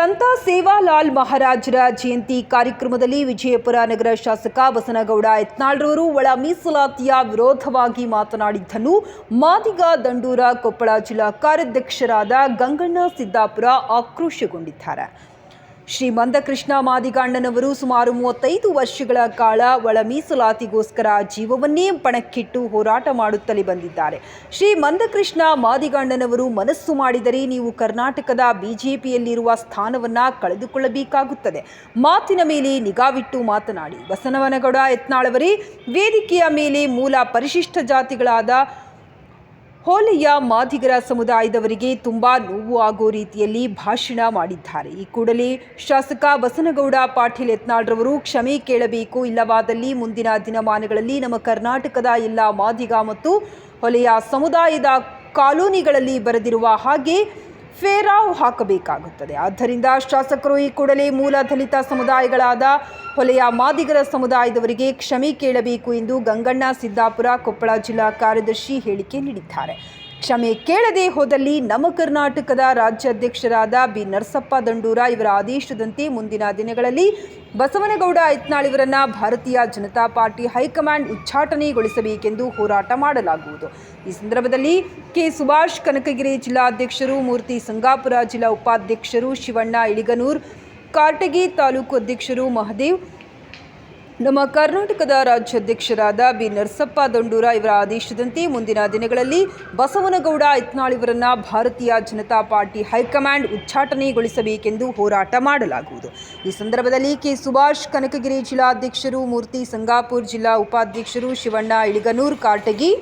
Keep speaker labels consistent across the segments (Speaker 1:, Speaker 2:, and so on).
Speaker 1: ಸಂತ ಸೇವಾಲಾಲ್ ಮಹಾರಾಜರ ಜಯಂತಿ ಕಾರ್ಯಕ್ರಮದಲ್ಲಿ ವಿಜಯಪುರ ನಗರ ಶಾಸಕ ಬಸನಗೌಡ ಯತ್ನಾಳ್ರವರು ಒಳ ಮೀಸಲಾತಿಯ ವಿರೋಧವಾಗಿ ಮಾತನಾಡಿದ್ದನ್ನು ಮಾದಿಗ ದಂಡೂರ ಕೊಪ್ಪಳ ಜಿಲ್ಲಾ ಕಾರ್ಯಾಧ್ಯಕ್ಷರಾದ ಗಂಗಣ್ಣ ಸಿದ್ದಾಪುರ ಆಕ್ರೋಶಗೊಂಡಿದ್ದಾರೆ. ಶ್ರೀ ಮಂದಕೃಷ್ಣ ಮಾದಿಗಣ್ಣನವರು ಸುಮಾರು ಮೂವತ್ತೈದು ವರ್ಷಗಳ ಕಾಲ ಒಳ ಮೀಸಲಾತಿಗೋಸ್ಕರ ಜೀವವನ್ನೇ ಪಣಕ್ಕಿಟ್ಟು ಹೋರಾಟ ಮಾಡುತ್ತಲೇ ಬಂದಿದ್ದಾರೆ. ಶ್ರೀ ಮಂದಕೃಷ್ಣ ಮಾದಿಗಣ್ಣನವರು ಮನಸ್ಸು ಮಾಡಿದರೆ ನೀವು ಕರ್ನಾಟಕದ ಬಿಜೆಪಿಯಲ್ಲಿರುವ ಸ್ಥಾನವನ್ನ ಕಳೆದುಕೊಳ್ಳಬೇಕಾಗುತ್ತದೆ. ಮಾತಿನ ಮೇಲೆ ನಿಗಾವಿಟ್ಟು ಮಾತನಾಡಿ. ಬಸನವನಗೌಡ ಯತ್ನಾಳವರೇ ವೇದಿಕೆಯ ಮೇಲೆ ಮೂಲ ಪರಿಶಿಷ್ಟ ಜಾತಿಗಳಾದ ಹೋಲೆಯ ಮಾದಿಗರ ಸಮುದಾಯದವರಿಗೆ ತುಂಬಾ ನೋವು ಆಗೋ ರೀತಿಯಲ್ಲಿ ಭಾಷಣ ಮಾಡಿದ್ದಾರೆ. ಈ ಕೂಡಲೇ ಶಾಸಕ ಬಸನಗೌಡ, ಪಾಟೀಲ್ ಯತ್ನಾಳ್ರವರು ಕ್ಷಮೆ ಕೇಳಬೇಕು ಇಲ್ಲವಾದಲ್ಲಿ ಮುಂದಿನ ದಿನಮಾನಗಳಲ್ಲಿ ನಮ್ಮ ಕರ್ನಾಟಕದ ಎಲ್ಲ ಮಾದಿಗ ಮತ್ತು ಹೊಲೆಯ ಸಮುದಾಯದ ಕಾಲೋನಿಗಳಲ್ಲಿ ಬರೆದಿರುವ ಹಾಗೆ ಫೇರಾವ್ ಹಾಕಬೇಕಾಗುತ್ತದೆ. ಆದ್ದರಿಂದ ಶಾಸಕರು ಈ ಕೂಡಲೇ ಮೂಲ ದಲಿತ ಸಮುದಾಯಗಳಾದ ಹೊಲೆಯ ಮಾದಿಗರ ಸಮುದಾಯದವರಿಗೆ ಕ್ಷಮೆ ಕೇಳಬೇಕು ಎಂದು ಗಂಗಣ್ಣ ಸಿದ್ದಾಪುರ ಕೊಪ್ಪಳ ಜಿಲ್ಲಾ ಕಾರ್ಯದರ್ಶಿ ಹೇಳಿಕೆ ನೀಡಿದ್ದಾರೆ. ಕ್ಷಮೆ ಕೇಳದೆ ಹೋದಲ್ಲಿ ನಮ್ಮ ಕರ್ನಾಟಕದ ರಾಜ್ಯಾಧ್ಯಕ್ಷರಾದ ಬಿ ನರಸಪ್ಪ ದಂಡೂರ ಇವರ ಆದೇಶದಂತೆ ಮುಂದಿನ ದಿನಗಳಲ್ಲಿ ಬಸವನಗೌಡ ಐತ್ನಾಳ್ ಭಾರತೀಯ ಜನತಾ ಪಾರ್ಟಿ ಹೈಕಮಾಂಡ್ ಉಚ್ಚಾಟನೆಗೊಳಿಸಬೇಕೆಂದು ಹೋರಾಟ ಮಾಡಲಾಗುವುದು. ಈ ಸಂದರ್ಭದಲ್ಲಿ ಕೆ ಸುಭಾಷ್ ಕನಕಗಿರಿ ಜಿಲ್ಲಾಧ್ಯಕ್ಷರು, ಮೂರ್ತಿ ಸಂಗಾಪುರ ಜಿಲ್ಲಾ ಉಪಾಧ್ಯಕ್ಷರು ಶಿವಣ್ಣ ಇಳಿಗನೂರ್ ಕಾರ್ಟಗಿ ತಾಲೂಕು ಅಧ್ಯಕ್ಷರು ಮಹದೇವ್ ನಮ್ಮ ಕರ್ನಾಟಕದ ರಾಜ್ಯಾಧ್ಯಕ್ಷರಾದ ಬಿ. ನರಸಪ್ಪ ದಂಡೂರ ಇವರ ಆದೇಶದಂತೆ ಮುಂದಿನ ದಿನಗಳಲ್ಲಿ ಬಸವನಗೌಡ ಇತ್ನಾಳ್ ಇವರನ್ನು ಭಾರತೀಯ ಜನತಾ ಪಾರ್ಟಿ ಹೈಕಮಾಂಡ್ ಉಚ್ಚಾಟನೆಗೊಳಿಸಬೇಕೆಂದು ಹೋರಾಟ ಮಾಡಲಾಗುವುದು. ಈ ಸಂದರ್ಭದಲ್ಲಿ ಕೆ. ಸುಭಾಷ್, ಕನಕಗಿರಿ ಜಿಲ್ಲಾಧ್ಯಕ್ಷರು, ಮೂರ್ತಿ ಸಂಗಾಪುರ್ ಜಿಲ್ಲಾ ಉಪಾಧ್ಯಕ್ಷರು ಶಿವಣ್ಣ, ಇಳಿಗನೂರ್, ಕಾಟಗಿ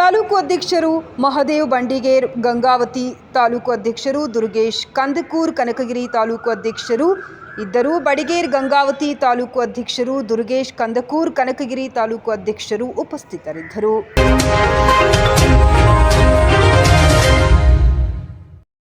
Speaker 1: ತಾಲೂಕು ಅಧ್ಯಕ್ಷರು ಮಹದೇವ್ ಬಂಡಿಗೇರ್, ಗಂಗಾವತಿ ತಾಲೂಕು ಅಧ್ಯಕ್ಷರು ದುರ್ಗೇಶ್ ಕಂದಕೂರ್, ಕನಕಗಿರಿ ತಾಲೂಕು ಅಧ್ಯಕ್ಷರು ಇದ್ದರು. ಬಡಿಗೇರ್, ಗಂಗಾವತಿ ತಾಲೂಕು ಅಧ್ಯಕ್ಷರು ದುರ್ಗೇಶ್, ಕಂದಕೂರ್, ಕನಕಗಿರಿ ತಾಲೂಕು ಅಧ್ಯಕ್ಷರು ಉಪಸ್ಥಿತರಿದ್ದರು.